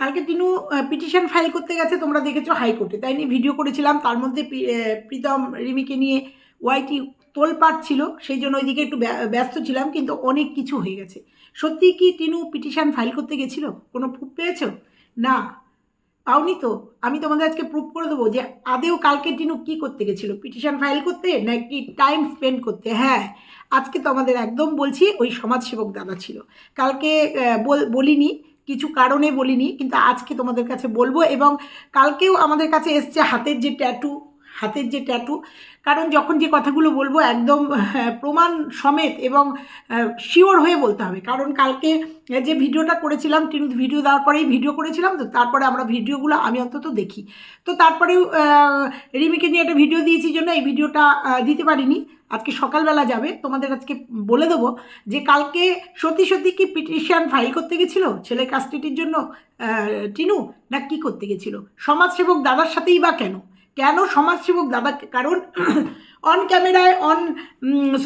কালকে Tinu petition file করতে গেছে, তোমরা দেখেছ হাইকোর্টে। তাই নিয়ে ভিডিও করেছিলাম, তার মধ্যে প্রীতম রিমিকে নিয়ে ওয়াইটি তোলপাট ছিল, সেই জন্য ওইদিকে একটু ব্য- ব্যস্ত ছিলাম, কিন্তু অনেক কিছু হয়ে গেছে। সত্যি কি টিনু পিটিশন ফাইল করতে গেছিল? কোনো প্রুফ পেয়েছ? না। পাওনি তো? আমি তোমাদের আজকে প্রুফ করে দেবো যে আদেও কালকে টিনু কি করতে গেছিল? পিটিশন ফাইল করতে, নাকি টাইম স্পেন্ড করতে? হ্যাঁ আজকে তোমাদের একদম বলছি, ওই সমাজসেবক দাদা ছিল। কালকে বল- বলিনি কিছু কারণে বলিনি, কিন্তু আজকে তোমাদের কাছে বলব এবং কালকেও আমাদের কাছে এসছে হাতের যে ট্যাটু হাতের যে ট্যাটু কারণ যখন যে কথাগুলো বলব একদম হ্যাঁ, প্রমাণ সমেত এবং শিওর হয়ে বলতে হবে। কারণ কালকে যে ভিডিওটা করেছিলাম টিনু ভিডিও দেওয়ার পরেই ভিডিও করেছিলাম তো তারপরে আমরা ভিডিওগুলো আমি অন্তত দেখি। তো তারপরেও রিমিকে নিয়ে একটা ভিডিও দিয়েছি জন্য এই ভিডিওটা দিতে পারিনি। আজকে সকালবেলা যাবে। তোমাদের আজকে বলে দেবো যে কালকে সত্যি সত্যি কি পিটিশন ফাইল করতে গেছিল? ছেলে কাস্টিটির জন্য টিনু না কি করতে গেছিল? সমাজসেবক দাদার সাথেই বা কেন? কেন সমাজসেবক দাদা? কারণ অন ক্যামেরায় অন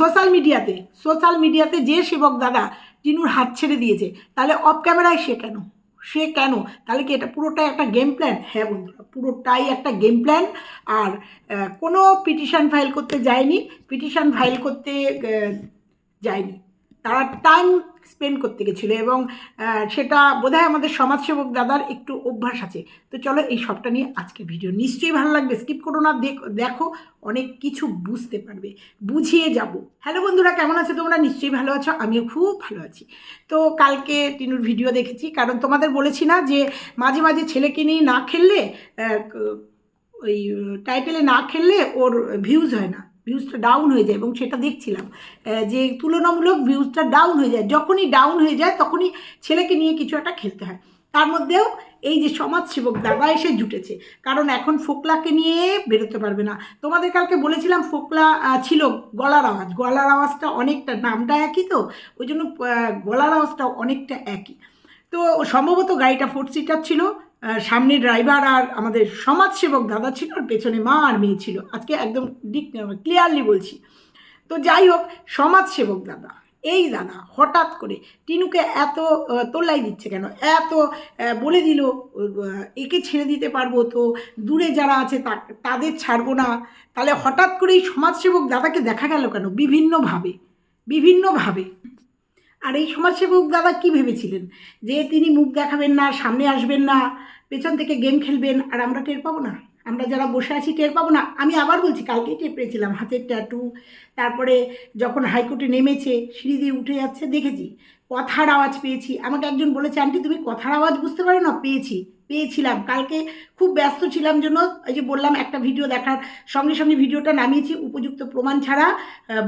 সোশ্যাল মিডিয়াতে সোশ্যাল মিডিয়াতে যে সেবক দাদা টিনুর হাত ছেড়ে দিয়েছে, তাহলে অফ ক্যামেরায় সে কেন? সে কেন? তাহলে কি এটা পুরোটাই একটা গেম প্ল্যান হ্যাঁ বন্ধুরা, পুরোটাই একটা গেম প্ল্যান আর কোনো পিটিশন ফাইল করতে যায়নি পিটিশন ফাইল করতে যায়নি। তারা টাইম স্পেন্ড করতে গেছিল এবং সেটা বোধহয় আমাদের সমাজসেবক দাদার একটু অভ্যাস আছে। তো চলো এই সবটা নিয়ে আজকে ভিডিও নিশ্চয়ই ভালো লাগবে। স্কিপ করো না, দেখ- অনেক কিছু বুঝতে পারবে। বুঝিয়ে যাব। হ্যালো বন্ধুরা, কেমন আছে তোমরা? নিশ্চয়ই ভালো আছো, আমিও খুব ভালো আছি। তো কালকে টিনুর ভিডিও দেখেছি, কারণ তোমাদের বলেছি না যে মাঝে মাঝে ছেলেকে নিয়ে না খেললে ওই টাইটেলে না খেললে ওর ভিউজ হয় না। ভিউজটা ডাউন হয়ে যায় এবং সেটা দেখছিলাম যে তুলনামূলক ভিউজটা ডাউন হয়ে যায়। যখনই ডাউন হয়ে যায়, তখনই ছেলেকে নিয়ে কিছু একটা খেলতে হয়। তার মধ্যেও এই যে সমাজসেবক দাদা এসে জুটেছে। কারণ এখন ফোকলাকে নিয়ে বেরোতে পারবে না। তোমাদের কালকে বলেছিলাম ফোকলা ছিল গলার আওয়াজ। গলার আওয়াজটা অনেকটা, নামটা একই তো? ওই জন্য গলার আওয়াজটা অনেকটা একই। তো সম্ভবত গাড়িটা ফোর সিটার ছিল। সামনে ড্রাইভার আর আমাদের সমাজসেবক দাদা ছিল আর পেছনে মা আর মেয়ে ছিল। আজকে একদম ডিক ক্লিয়ারলি বলছি। তো যাই হোক সমাজসেবক দাদা এই দাদা হঠাৎ করে টিনুকে এত আহ, তোল্লাই দিচ্ছে কেন? এত বলে দিল একে ছেড়ে দিতে পারব তো দূরে যারা আছে তাদের ছাড়বো না। তাহলে হঠাৎ করেই সমাজসেবক দাদাকে দেখা গেল কেন? বিভিন্নভাবে বিভিন্নভাবে। আর এই সমাজসেবক দাদা কি ভেবেছিলেন? যে তিনি মুখ দেখাবেন না, সামনে আসবেন না, পেছন থেকে গেম খেলবেন, আর আমরা টের পাবো না? আমরা যারা বসে আছি টের পাবো না? আমি আবার বলছি কালকেই টের পেয়েছিলাম, হাতের ট্যাটু তারপরে যখন হাইকোর্টে নেমেছে, সিঁড়ি দিয়ে উঠে যাচ্ছে, দেখেছি, কথার আওয়াজ পেয়েছি। আমাকে একজন বলেছে, আন্টি, তুমি কথার আওয়াজ বুঝতে পারো না? পেয়েছি। পেয়েছিলাম। কালকে খুব ব্যস্ত ছিলাম জন্য এই যে বললাম একটা ভিডিও দেখার, সঙ্গে সঙ্গে ভিডিওটা নামিয়েছি, উপযুক্ত প্রমাণ ছাড়া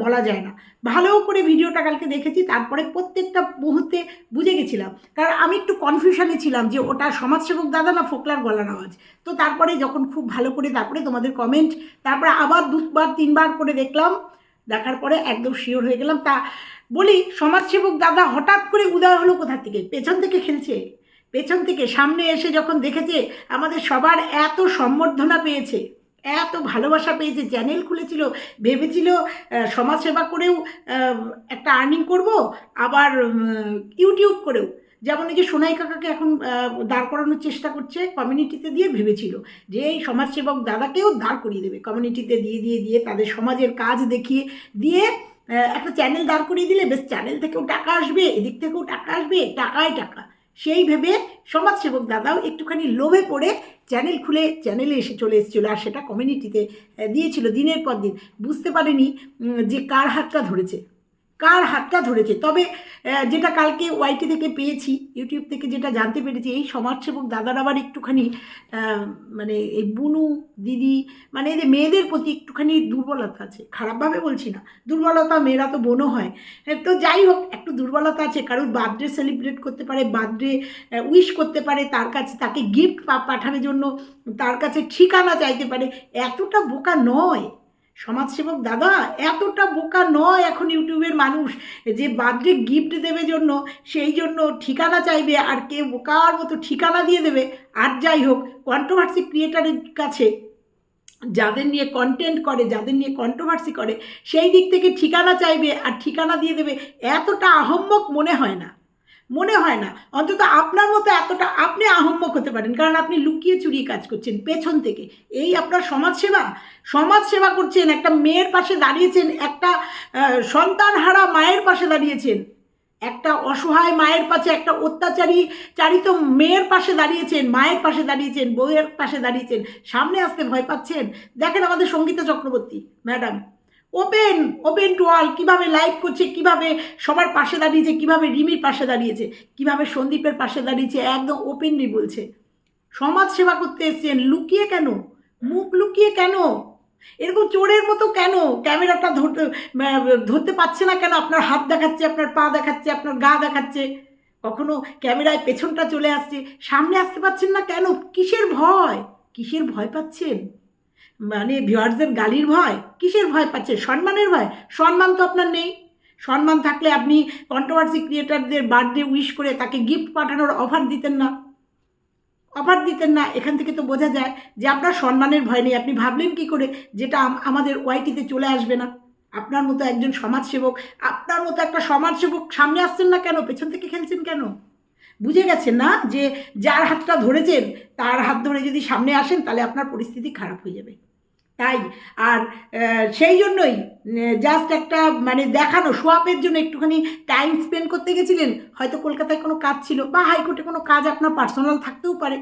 বলা যায় না। ভালো করে ভিডিওটা কালকে দেখেছি, তারপরে প্রত্যেকটা মুহূর্তে বুঝে গেছিলাম। কারণ আমি একটু কনফিউশনে ছিলাম যে ওটা সমাজসেবক দাদা না ফোকলার গলার আওয়াজ তো তারপরে যখন খুব ভালো করে তারপরে তোমাদের কমেন্ট তারপরে আবার দুবার, তিনবার করে দেখলাম, দেখার পরে একদম শিওর হয়ে গেলাম। তা বলি, সমাজসেবক দাদা হঠাৎ করে উদয় হলো কোথা থেকে? পেছন থেকে খেলছে? পেছন থেকে সামনে এসে যখন দেখেছে, আমাদের সবার এত সম্বর্ধনা পেয়েছে, এত ভালোবাসা পেয়েছে, চ্যানেল খুলেছিল, ভেবেছিল সমাজসেবা করেও একটা আর্নিং করব, আবার ইউটিউব করেও। যেমন এই যে সোনাই কাকাকে এখন দাঁড় করানোর চেষ্টা করছে কমিউনিটিতে দিয়ে ভেবেছিল যে এই সমাজসেবক দাদাকেও দাঁড় করিয়ে দেবে। কমিউনিটিতে দিয়ে দিয়ে দিয়ে তাদের সমাজের কাজ দেখিয়ে, দিয়ে একটা চ্যানেল দাঁড় করিয়ে দিলে, বেশ চ্যানেল থেকেও টাকা আসবে, এদিক থেকেও টাকা আসবে, টাকায় টাকা। সেই ভেবে সমাজসেবক দাদাও একটুখানি লোভে পড়ে চ্যানেল খুলে চ্যানেলে এসে চলে এসেছিল আর সেটা কমিউনিটিতে দিয়েছিল দিনের পর দিন। বুঝতে পারেনি যে কার হাতটা ধরেছে। কার হাতটা ধরেছে? তবে যেটা কালকে ওয়াইটি থেকে পেয়েছি ইউটিউব থেকে যেটা জানতে পেরেছি, এই সমাজসেবক দাদার আবার একটুখানি মানে এই বুনু দিদি মানে এদের মেয়েদের প্রতি একটুখানি দুর্বলতা আছে। খারাপভাবে বলছি না, দুর্বলতা মেয়েরা তো বোনও হয়। তো যাই হোক, একটু দুর্বলতা আছে। কারোর বার্থডে সেলিব্রেট করতে পারে বার্থডে উইশ করতে পারে, তার কাছে তাকে গিফট পাঠানোর জন্য তার কাছে ঠিকানা চাইতে পারে, এতটা বোকা নয়। সমাজসেবক দাদা, এতটা বোকা নয় এখন ইউটিউবের মানুষ যে বার্থডে গিফট দেবে জন্য, সেই জন্য ঠিকানা চাইবে আর কে বোকার মতো ঠিকানা দিয়ে দেবে। আর যাই হোক কন্ট্রোভার্সি ক্রিয়েটারের কাছে যাদের নিয়ে কন্টেন্ট করে, যাদের নিয়ে কন্ট্রোভার্সি করে, সেই দিক থেকে ঠিকানা চাইবে আর ঠিকানা দিয়ে দেবে, এতটা আহম্মক মনে হয় না। মনে হয় না। অন্তত আপনার মতো এতটা আপনি আহম্মক হতে পারেন। কারণ আপনি লুকিয়ে চুরিয়ে কাজ করছেন পেছন থেকে। এই আপনার সমাজসেবা। সমাজ সেবা করছেন, একটা মেয়ের পাশে দাঁড়িয়েছেন, একটা সন্তানহারা মায়ের পাশে দাঁড়িয়েছেন। একটা অসহায় মায়ের পাশে, একটা অত্যাচারী চারিত মেয়ের পাশে দাঁড়িয়েছেন, মায়ের পাশে দাঁড়িয়েছেন, বউয়ের পাশে দাঁড়িয়েছেন। সামনে আসতে ভয় পাচ্ছেন? দেখেন আমাদের Sangita Chakraborty, madam. Open open to all কীভাবে লাইভ করছে, কীভাবে সবার পাশে দাঁড়িয়েছে, কীভাবে রিমির পাশে দাঁড়িয়েছে, কীভাবে সন্দীপের পাশে দাঁড়িয়েছে, একদম ওপেনলি বলছে। সমাজ সেবা করতে এসছেন, লুকিয়ে কেন? মুখ লুকিয়ে কেন? এরকম চোরের মতো কেন? ক্যামেরাটা ধরতে ধরতে পারছে না কেন? আপনার হাত দেখাচ্ছে, আপনার পা দেখাচ্ছে, আপনার গা দেখাচ্ছে। কখনো ক্যামেরায় পেছনটা চলে আসছে, সামনে আসতে পারছেন না কেন? কিসের ভয়? কিসের ভয় পাচ্ছেন? মানে ভিউয়ার্সদের গালির ভয়? কিসের ভয় পাচ্ছে? সম্মানের ভয়? সম্মান তো আপনার নেই। সম্মান থাকলে আপনি কন্ট্রোভার্সি ক্রিয়েটারদের বার্থডে উইশ করে তাকে গিফট পাঠানোর অফার দিতেন না। অফার দিতেন না। এখান থেকে তো বোঝা যায় যে আপনার সম্মানের ভয় নেই। আপনি ভাবলেন কি করে? যেটা আমাদের ওয়াইটিতে চলে আসবে না। আপনার মতো একজন সমাজসেবক, আপনার মতো একটা সমাজসেবক সামনে আসছেন না কেন? পেছন থেকে খেলছেন কেন? বুঝে গেছেন না যে যার হাতটা ধরেছেন, তার হাত ধরে যদি সামনে আসেন, তাহলে আপনার পরিস্থিতি খারাপ হয়ে যাবে। তাই, আর সেই জন্যই জাস্ট একটা মানে দেখানো সোয়াপের জন্য একটুখানি টাইম স্পেন্ড করতে গেছিলেন, হয়তো কলকাতায় কোনো কাজ ছিল, বা হাইকোর্টে কোনো কাজ আপনার পার্সোনাল থাকতেও পারে।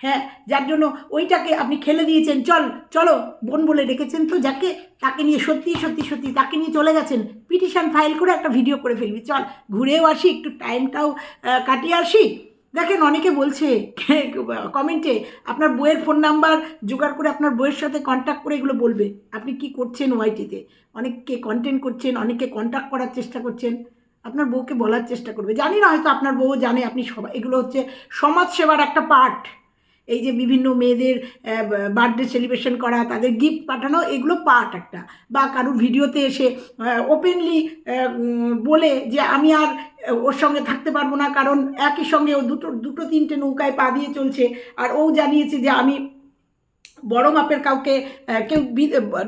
হ্যাঁ যার জন্য ওইটাকে আপনি খেলে দিয়েছেন, চল, চলো, বোন বলে রেখেছেন তো যাকে, তাকে নিয়ে সত্যি সত্যি সত্যি, তাকে নিয়ে চলে গেছেন পিটিশন ফাইল করে একটা ভিডিও করে ফেলবি, চল, ঘুরেও আসি, একটু টাইমটাও কাটিয়ে আসি। দেখেন অনেকে বলছে, কমেন্টে আপনার বইয়ের ফোন নাম্বার জোগাড় করে আপনার বইয়ের সাথে কন্ট্যাক্ট করে এগুলো বলবে। আপনি কি করছেন ওয়াইটিতে অনেককে কন্টেন্ট করছেন, অনেককে কন্ট্যাক্ট করার চেষ্টা করছেন। আপনার বউকে বলার চেষ্টা করবে। জানি না হয়তো আপনার বউ জানে, আপনি সবাই এগুলো হচ্ছে সমাজসেবার একটা পার্ট এই যে বিভিন্ন মেয়েদের বার্থডে সেলিব্রেশন করা, তাদের গিফট পাঠানো, এগুলো পার্ট একটা। বা কারোর ভিডিওতে এসে ওপেনলি বলে যে আমি আর ওর সঙ্গে থাকতে পারব না, কারণ একই সঙ্গে ও দুটো দুটো তিনটে নৌকায় পা দিয়ে চলছে। আর ও জানিয়েছে যে আমি বড় মাপের কাউকে কেউ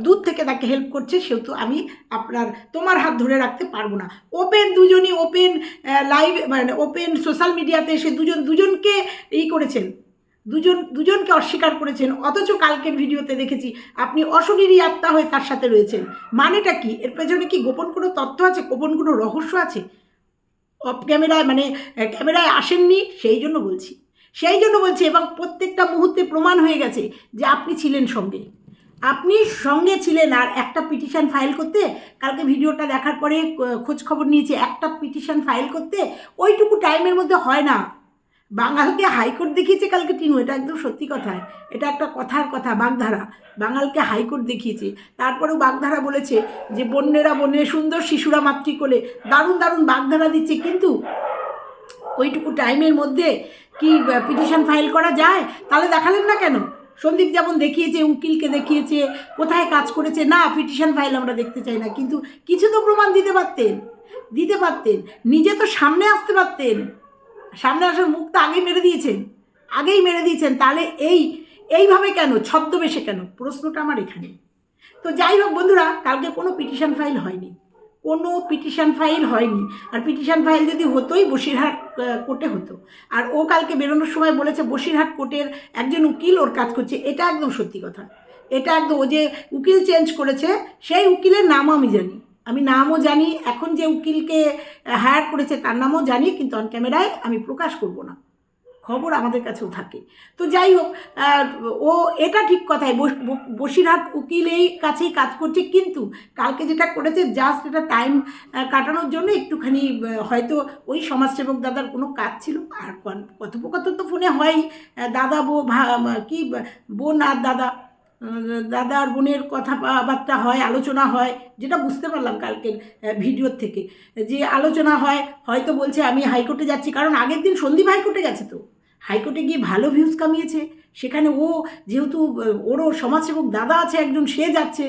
দূর থেকে তাকে হেল্প করছে, সেহেতু আমি আপনার, তোমার হাত ধরে রাখতে পারব না। ওপেন দুজনই ওপেন লাইভ মানে ওপেন সোশ্যাল মিডিয়াতে এসে দুজন, দুজনকে ই করেছেন। দুজন, দুজনকে অস্বীকার করেছেন, অথচ কালকের ভিডিওতে দেখেছি আপনি অশরীরী আত্মা হয়ে তার সাথে রয়েছেন। মানেটা কি? এর পেছনে কি গোপন কোনো তথ্য আছে? গোপন কোনো রহস্য আছে? অফ ক্যামেরায় মানে ক্যামেরায় আসেননি, সেই জন্য বলছি। সেই জন্য বলছি, এবং প্রত্যেকটা মুহূর্তে প্রমাণ হয়ে গেছে যে আপনি ছিলেন সঙ্গে। আপনি সঙ্গে ছিলেন আর একটা পিটিশন ফাইল করতে, কালকে ভিডিওটা দেখার পরে খোঁজ খবর নিয়েছি, একটা পিটিশন ফাইল করতে, ওইটুকু টাইমের মধ্যে হয় না। বাঙালকে হাইকোর্ট দেখিয়েছে কালকে টিনু, এটা একদম সত্যি কথা। এটা একটা কথার কথা, বাগধারা। বাঙালকে হাইকোর্ট দেখিয়েছে। তারপরেও বাগধারা বলেছে যে, বন্যেরা বন্যে সুন্দর শিশুরা মাতৃকোলে। দারুণ দারুণ বাগধারা দিচ্ছে। কিন্তু ওইটুকু টাইমের মধ্যে কি পিটিশন ফাইল করা যায়? তাহলে দেখালেন না কেন? সন্দীপ যেমন দেখিয়েছে, উকিলকে দেখিয়েছে, কোথায় কাজ করেছে? না, পিটিশন ফাইল আমরা দেখতে চাই না। কিন্তু কিছু তো প্রমাণ দিতে পারতেন। দিতে পারতেন। নিজে তো সামনে আসতে পারতেন। সামনে আসার মুখটা আগেই মেরে দিয়েছেন। আগেই মেরে দিয়েছেন, তাহলে এই, এইভাবে কেন, ছদ্মবেশে কেন? প্রশ্নটা আমার এখানে। তো যাই হোক বন্ধুরা, কালকে কোনো পিটিশন ফাইল হয়নি। কোনো পিটিশন ফাইল হয়নি। আর পিটিশন ফাইল যদি হতোই, বসিরহাট কোর্টে হতো। আর ও কালকে বেরোনোর সময় বলেছে, বসিরহাট কোর্টের একজন উকিল ওর কাজ করছে। এটা একদম সত্যি কথা। এটা একদম ও যে উকিল চেঞ্জ করেছে, সেই উকিলের নামও আমি জানি। আমি নামও জানি, এখন যে উকিলকে হায়ার করেছে তার নামও জানি, কিন্তু অন ক্যামেরায় আমি প্রকাশ করব না। খবর আমাদের কাছেও থাকে। তো যাই হোক ও এটা ঠিক কথাই, বস- ব- বসিরহাট উকিলেই কাছেই কাজ করছে, কিন্তু কালকে যেটা করেছে জাস্ট এটা টাইম কাটানোর জন্য একটুখানি হয়তো ওই সমাজসেবক দাদার কোনো কাজ ছিল, আর কথোপকথন তো ফোনে হয় দাদা ভা- কি বোন আর দাদা। দাদা আর বোনের কথাবার্তা হয়, আলোচনা হয়, যেটা বুঝতে পারলাম কালকের ভিডিওর থেকে, যে আলোচনা হয়, হয়তো বলছে আমি হাইকোর্টে যাচ্ছি, কারণ আগের দিন সন্দীপ হাইকোর্টে গেছে তো। হাইকোর্টে গিয়ে ভালো ভিউজ কামিয়েছে। সেখানে ও যেহেতু ওরও সমাজসেবক দাদা আছে একজন, সে যাচ্ছে।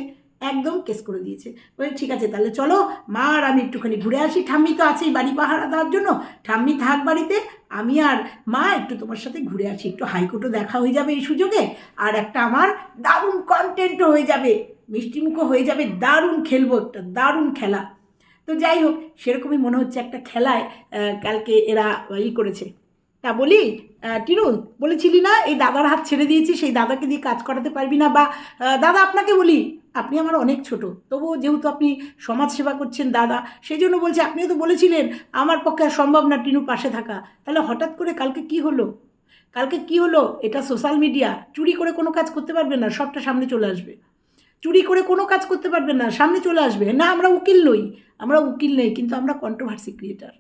একদম কেস করে দিয়েছে। বলে, ঠিক আছে, তাহলে চলো, মা আর আমি একটুখানি ঘুরে আসি। ঠাম্মি তো আছেই বাড়ি পাহারা দেওয়ার জন্য। ঠাম্মি থাক বাড়িতে, আমি আর মা একটু তোমার সাথে ঘুরে আসি। একটু হাইকোর্টও দেখা হয়ে যাবে এই সুযোগে, আর একটা আমার দারুণ কন্টেন্টও হয়ে যাবে। মিষ্টিমুখও হয়ে যাবে। দারুণ খেলব একটা, দারুণ খেলা। তো যাই হোক, সেরকমই মনে হচ্ছে একটা খেলায় কালকে এরা ই করেছে। তা বলি টিনু বলেছিলি না, এই দাদার হাত ছেড়ে দিয়েছি, সেই দাদাকে দিয়ে কাজ করাতে পারবি না, বা দাদা আপনাকে বলি, আপনি আমার অনেক ছোট, তবুও যেহেতু আপনি সমাজ সেবা করছেন দাদা সেই জন্য বলছি, আপনিও তো বলেছিলেন, আমার পক্ষে আর সম্ভব না টিনু পাশে থাকা, তাহলে হঠাৎ করে কালকে কি হলো? কালকে কি হলো? এটা সোশ্যাল মিডিয়া, চুরি করে কোনো কাজ করতে পারবে না, সবটা সামনে চলে আসবে। চুরি করে কোনো কাজ করতে পারবেন না, সামনে চলে আসবে, না আমরা উকিল নই, আমরা উকিল নেই, কিন্তু আমরা কন্ট্রোভার্সি ক্রিয়েটার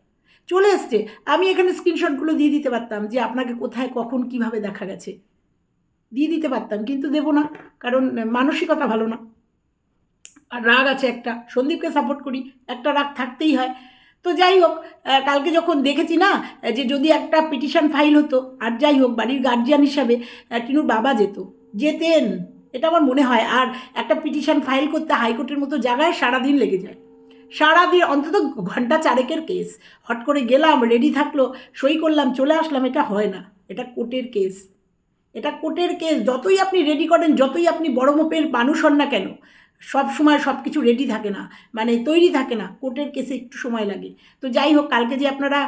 চলে এসছে। আমি এখানে স্ক্রিনশটগুলো দিয়ে দিতে পারতাম যে আপনাকে কোথায়, কখন, কীভাবে দেখা গেছে। দিয়ে দিতে পারতাম, কিন্তু দেবো না, কারণ মানসিকতা ভালো না। আর রাগ আছে একটা। সন্দীপকে সাপোর্ট করি, একটা রাগ থাকতেই হয়। তো যাই হোক কালকে যখন দেখেছি না যে যদি একটা পিটিশন ফাইল হতো, আর যাই হোক, বাড়ির গার্জিয়ান হিসাবে টিনুর বাবা যেত, যেতেন, এটা আমার মনে হয়। আর একটা পিটিশন ফাইল করতে হাইকোর্টের মতো জায়গায় সারাদিন লেগে যায়। সারাদিন অন্তত ঘণ্টা চারেকের কেস হট করে গেলাম রেডি থাকল, সই করলাম, চলে আসলাম, এটা হয় না। এটা কোর্টের কেস এটা কোর্টের কেস যতই আপনি রেডি করেন, যতই আপনি বড় মোপের মানুষ হন না কেন সব সময় সব কিছু রেডি থাকে না মানে তৈরি থাকে না, কোর্টের কেসে একটু সময় লাগে। তো যাই হোক, কালকে যে আপনারা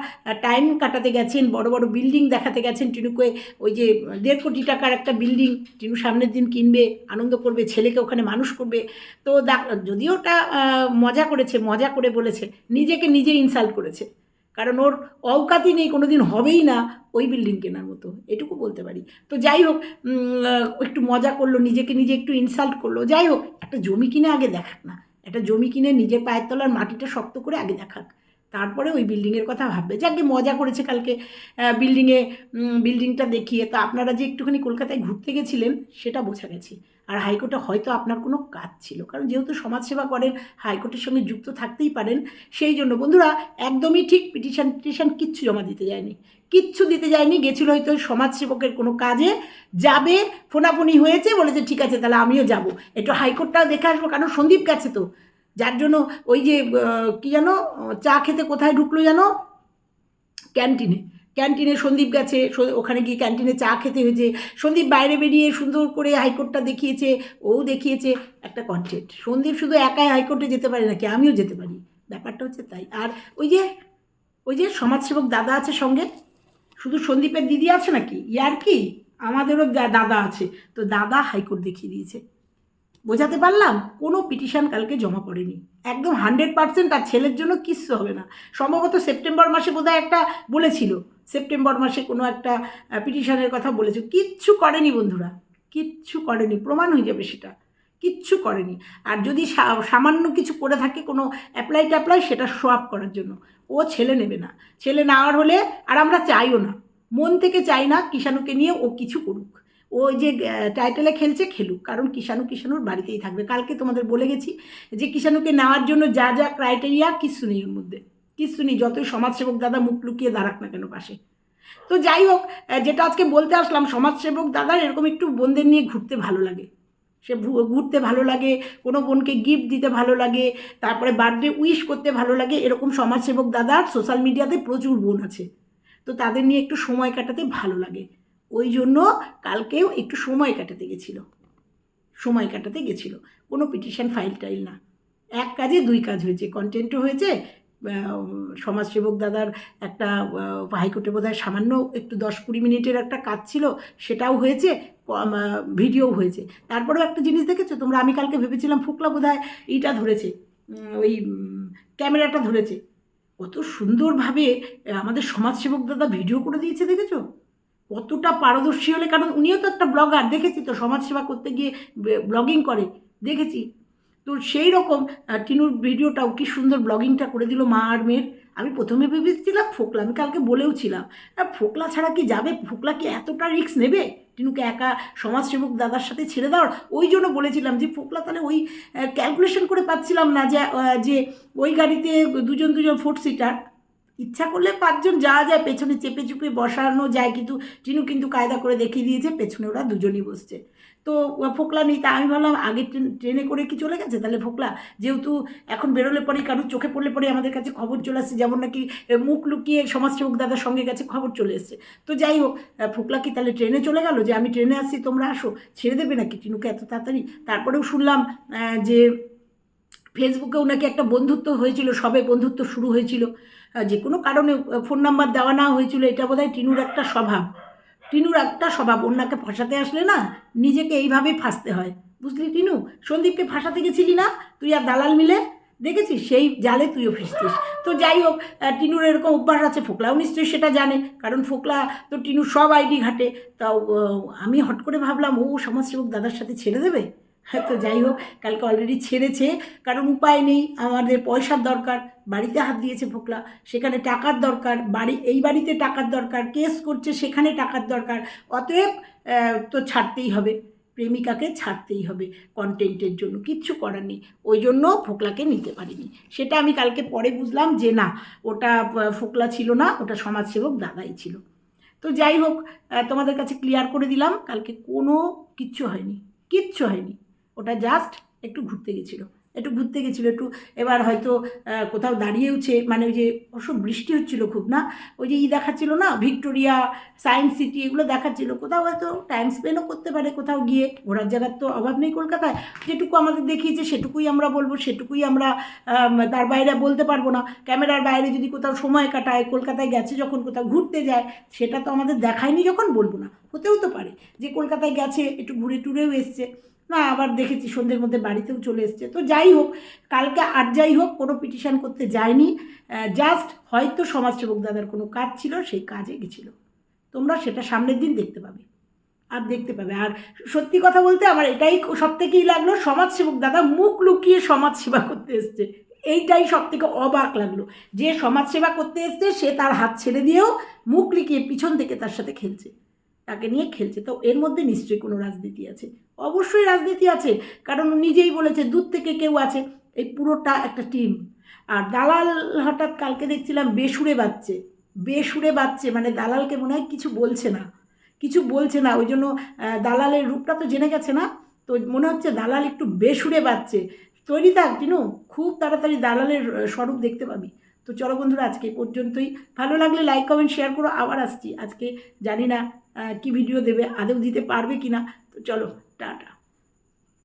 টাইম কাটাতে গেছেন, বড় বড় বিল্ডিং দেখাতে গেছেন টিনুকে, ওই যে দেড় কোটি টাকার একটা বিল্ডিং টিনু সামনের দিন কিনবে, আনন্দ করবে, ছেলেকে ওখানে মানুষ করবে। তো যদিও ওটা মজা করেছে, মজা করে বলেছে, নিজেকে নিজে ইনসাল্ট করেছে। কারণ ওর অওকাতই নেই কোনো দিন হবেই না ওই বিল্ডিং কেনার মতো। এটুকু বলতে পারি। তো যাই হোক একটু মজা করল, নিজেকে নিজে একটু ইনসাল্ট করল। যাই হোক, একটা জমি কিনে আগে দেখাক না। একটা জমি কিনে নিজের পায়ের তলার মাটিটা শক্ত করে আগে দেখাক। তারপরে ওই বিল্ডিংয়ের কথা ভাববে যাকে মজা করেছে কালকে বিল্ডিংয়ে বিল্ডিংটা দেখিয়ে। তো আপনারা যে একটুখানি কলকাতায় ঘুরতে গেছিলেন, সেটা বোঝা গেছে। আর হাইকোর্টে হয়তো আপনার কোনো কাজ ছিল। কারণ যেহেতু সমাজসেবা করেন হাইকোর্টের সঙ্গে যুক্ত থাকতেই পারেন, সেই জন্য বন্ধুরা একদমই ঠিক পিটিশন পিটিশন কিচ্ছু জমা দিতে যায়নি। কিচ্ছু দিতে যায়নি, গেছিল হয়তো সমাজসেবকের কোনো কাজে, যাবে, ফোনাফোনি হয়েছে, বলেছে, ঠিক আছে, তাহলে আমিও যাব। একটু হাইকোর্টটাও দেখে আসব, কারণ সন্দীপ গেছে তো। যার জন্য ওই যে কি যেন চা খেতে কোথায় ঢুকলো যেন ক্যান্টিনে। ক্যান্টিনে সন্দীপ গেছে ওখানে গিয়ে ক্যান্টিনে চা খেতে হয়েছে। সন্দীপ বাইরে বেরিয়ে সুন্দর করে হাইকোর্টটা দেখিয়েছে, ও দেখিয়েছে একটা কন্টেন্ট সন্দীপ শুধু একাই হাইকোর্টে যেতে পারে নাকি? আমিও যেতে পারি। ব্যাপারটা হচ্ছে তাই। আর ওই যে ওই যে সমাজসেবক দাদা আছে সঙ্গে? শুধু সন্দীপের দিদি আছে নাকি? ইয়ার কি? আমাদেরও দাদা আছে। তো দাদা হাইকোর্ট দেখিয়ে দিয়েছে। বোঝাতে পারলাম কোনো পিটিশন কালকে জমা পড়েনি। একদম হান্ড্রেড পার্সেন্ট আর ছেলের জন্য কিচ্ছু হবে না। সম্ভবত সেপ্টেম্বর মাসে বোধহয় একটা বলেছিল। সেপ্টেম্বর মাসে কোনো একটা পিটিশনের কথা বলেছে। কিচ্ছু করেনি বন্ধুরা। কিচ্ছু করেনি। প্রমাণ হয়ে যাবে সেটা। কিচ্ছু করেনি। আর যদি সামান্য কিছু করে থাকে কোনো অ্যাপ্লাই ট্যাপ্লাই, সেটা আপ করার জন্য। ও ছেলে নেবে না। ছেলে নেওয়ার হলে আর আমরা চাইও না। মন থেকে চাই না কিষাণুকে নিয়ে ও কিছু করুক। ওই যে টাইটেলে খেলছে, খেলুক। কারণ কিষাণু কিষাণুর বাড়িতেই থাকবে। কালকে তোমাদের বলে গেছি যে, কিষাণুকে নেওয়ার জন্য যা যা ক্রাইটেরিয়া কিচ্ছু নেই ওর মধ্যে। কিচ্ছু নেই যতই সমাজসেবক দাদা মুখ লুকিয়ে দাঁড়াক না কেন পাশে। তো যাই হোক যেটা আজকে বলতে আসলাম, সমাজসেবক দাদার এরকম একটু বোনদের নিয়ে ঘুরতে ভালো লাগে। সে ঘুরতে ভালো লাগে, কোনো বোনকে গিফট দিতে ভালো লাগে, তারপরে বার্থডে উইশ করতে ভালো লাগে, এরকম সমাজসেবক দাদার সোশ্যাল মিডিয়াতে প্রচুর বোন আছে। তো তাদের নিয়ে একটু সময় কাটাতে ভালো লাগে। ওই জন্য কালকেও একটু সময় কাটাতে গেছিল। সময় কাটাতে গেছিল। কোনো পিটিশন ফাইল টাইল না। এক কাজে দুই কাজ হয়েছে। কন্টেন্টও হয়েছে সমাজসেবক দাদার একটা হাইকোর্টে বোধহয় সামান্য একটু দশ কুড়ি মিনিটের একটা কাজ ছিল, সেটাও হয়েছে ভিডিও হয়েছে। তারপরেও একটা জিনিস দেখেছ? তোমরা, আমি কালকে ভেবেছিলাম ফুকলা বোধহয় এইটা ধরেছে ওই ক্যামেরাটা ধরেছে। কত সুন্দরভাবে আমাদের সমাজসেবক দাদা ভিডিও করে দিয়েছে, দেখেছ? কতটা পারদর্শী হলে? কারণ উনিও তো একটা ব্লগার, দেখেছি তো, সমাজসেবা করতে গিয়ে ব্লগিং করে, দেখেছি। তো সেই রকম টিনুর ভিডিওটাও কি সুন্দর ব্লগিংটা করে দিল মা আর মেয়ের। আমি প্রথমে ভেবেছিলাম, ফোকলা, আমি কালকে বলেও ছিলাম ফোকলা ছাড়া কি যাবে? ফোকলা কি এতটা রিস্ক নেবে? টিনুকে একা সমাজসেবক দাদার সাথে ছেড়ে দেওয়ার? ওই জন্য বলেছিলাম যে, ফোকলা, তাহলে ওই ক্যালকুলেশন করে পাচ্ছিলাম না যে যে ওই গাড়িতে দুজন দুজন ফোর সিটার ইচ্ছা করলে পাঁচজন যাওয়া যায়, পেছনে চেপে চুপে বসানো যায়, কিন্তু টিনু কিন্তু কায়দা করে দেখিয়ে দিয়েছে, পেছনে ওরা দুজনই বসছে। তো ফোকলা নেই, তা আমি ভাবলাম আগে ট্রেন- ট্রেনে করে কি চলে গেছে? তাহলে ফোকলা, যেহেতু এখন বেরোলে পরে কারোর চোখে পড়লে পরে আমাদের কাছে খবর চলে আসছে, যেমন নাকি মুখ লুকিয়ে সমাজসেবক দাদার সঙ্গে গেছে, খবর চলে এসছে। তো যাই হোক ফোকলা কি তাহলে ট্রেনে চলে গেল যে, আমি ট্রেনে আসছি, তোমরা আসো, ছেড়ে দেবে নাকি টিনুকে এত তাড়াতাড়ি? তারপরেও শুনলাম যে, ফেসবুকেও নাকি একটা বন্ধুত্ব হয়েছিল, সবে বন্ধুত্ব শুরু হয়েছিল। যে কোনো কারণে ফোন নাম্বার দেওয়া না হয়েছিল, এটা বোধহয় টিনুর একটা স্বভাব। টিনুর একটা স্বভাব অন্যকে ফাঁসাতে আসলে না, নিজেকে এইভাবেই ফাঁসতে হয়। বুঝলি টিনু? সন্দীপকে ফাঁসাতে গেছিলি না? তুই আর দালাল মিলে? দেখেছিস? সেই জালে তুইও ফেসছিস তো যাই হোক টিনুর এরকম অভ্যাস আছে, ফোকলাও নিশ্চয়ই সেটা জানে। কারণ ফোকলা তো টিনুর সব আইডি ঘাটে। তাও আমি হট করে ভাবলাম, ও সমাজসেবক দাদার সাথে ছেড়ে দেবে? হ্যাঁ তো যাই হোক, কালকে অলরেডি ছেড়েছে। কারণ উপায় নেই, আমাদের পয়সার দরকার, বাড়িতে হাত দিয়েছে ফোকলা সেখানে টাকার দরকার, বাড়ি, এই বাড়িতে টাকার দরকার কেস করছে, সেখানে টাকার দরকার। অতএব তো ছাড়তেই হবে, প্রেমিকাকে ছাড়তেই হবে কন্টেন্টের জন্য, কিচ্ছু করার নেই। ওই জন্য ফোকলাকে নিতে পারিনি। সেটা আমি কালকে পরে বুঝলাম যে না, ওটা ফোকলা ছিল না, ওটা সমাজসেবক দাদাই ছিল। তো যাই হোক তোমাদের কাছে ক্লিয়ার করে দিলাম, কালকে কোনো কিচ্ছু হয়নি কিচ্ছু হয়নি। ওটা জাস্ট একটু ঘুরতে গেছিল। একটু ঘুরতে গেছিল, একটু এবার হয়তো কোথাও দাঁড়িয়েওছে মানে ওই যে অবশ্য বৃষ্টি হচ্ছিল খুব না? ওই যে ই দেখাচ্ছিল না? ভিক্টোরিয়া, সায়েন্স সিটি এগুলো দেখাচ্ছিল। কোথাও হয়তো টাইম স্পেন্ডও করতে পারে কোথাও গিয়ে। ঘোরার জায়গার তো অভাব নেই কলকাতায়। যেটুকু আমাদের দেখিয়েছে সেটুকুই আমরা বলব, সেটুকুই আমরা তার বাইরে বলতে পারব না। ক্যামেরার বাইরে যদি কোথাও সময় কাটায়, কলকাতায় গেছে যখন কোথাও ঘুরতে যায়, সেটা তো আমাদের দেখায়নি যখন বলব না। হতেও তো পারে যে কলকাতায় গেছে, একটু ঘুরে টুরেও এসছে। না, আবার দেখেছি সন্ধ্যের মধ্যে বাড়িতেও চলে এসছে। তো যাই হোক, কালকে আর যাই হোক, কোনো পিটিশন করতে যায়নি। জাস্ট হয়তো সমাজসেবক দাদার কোনো কাজ ছিল, সেই কাজে গেছিল। তোমরা সেটা সামনের দিন দেখতে পাবে। আর দেখতে পাবে। আর সত্যি কথা বলতে আমার এটাই সব থেকেই লাগল, সমাজসেবক দাদা মুখ লুকিয়ে সমাজসেবা করতে এসছে। এইটাই সব থেকে অবাক লাগল। যে সমাজসেবা করতে এসছে, সে তার হাত ছেড়ে দিয়েও মুখ লিখিয়ে পিছন থেকে তার সাথে খেলছে। তাকে নিয়ে খেলছে। তো এর মধ্যে নিশ্চয়ই কোনো রাজনীতি আছে? অবশ্যই রাজনীতি আছে। কারণ নিজেই বলেছে, দূর থেকে কেউ আছে। এই পুরোটা একটা টিম আর দালাল হঠাৎ কালকে দেখছিলাম বেসুরে বাচ্চে বেসুরে বাচ্চে মানে দালালকে মনে হয় কিছু বলছে না। কিছু বলছে না। ওই জন্য দালালের রূপটা তো জেনে গেছে না। তো মনে হচ্ছে দালাল একটু বেসুরে বাচ্চে তৈরি থাক, টিনু। খুব তাড়াতাড়ি দালালের স্বরূপ দেখতে পাবি। তো চলো বন্ধুরা, আজকে পর্যন্তই। ভালো লাগলে লাইক কমেন্ট শেয়ার করো। আবার আসছি। আজকে জানি না কি ভিডিও দেবে আদৌ দিতে পারবে কি না তো চলো টাটা।